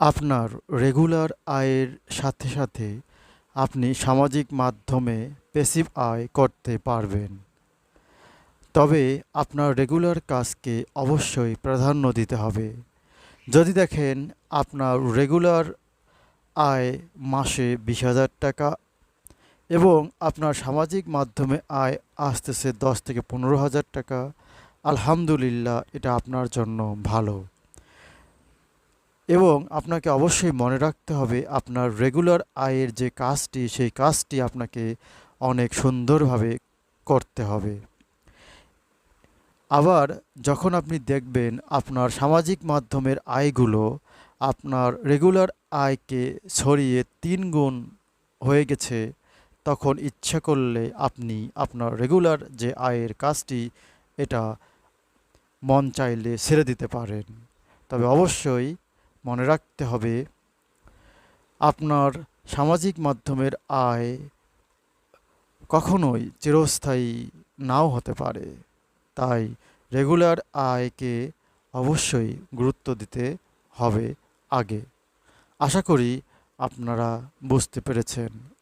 আপনার রেগুলার আয়ের সাথে সাথে আপনি সামাজিক মাধ্যমে প্যাসিভ আয় করতে পারবেন। তবে আপনার রেগুলার কাজকে অবশ্যই প্রাধান্য দিতে হবে। যদি দেখেন আপনার রেগুলার আয় মাসে বিশ হাজার টাকা এবং আপনার সামাজিক মাধ্যমে আয় আসতেছে দশ থেকে পনেরো হাজার টাকা, আলহামদুলিল্লাহ এটা আপনার জন্য ভালো। এবং আপনাকে অবশ্যই মনে রাখতে হবে আপনার রেগুলার আয়ের যে কাজটি, সেই কাজটি আপনাকে অনেক সুন্দরভাবে করতে হবে। আবার যখন আপনি দেখবেন আপনার সামাজিক মাধ্যমের আয়গুলো আপনার রেগুলার আয়কে ছড়িয়ে তিন গুণ হয়ে গেছে, তখন ইচ্ছা করলে আপনি আপনার রেগুলার যে আয়ের কাজটি, এটা মন চাইলে ছেড়ে দিতে পারেন। তবে অবশ্যই মনে রাখতে হবে, আপনার সামাজিক মাধ্যমের আয় কখনোই চিরস্থায়ী নাও হতে পারে। তাই রেগুলার আয়কে অবশ্যই গুরুত্ব দিতে হবে আগে। আশা করি আপনারা বুঝতে পেরেছেন।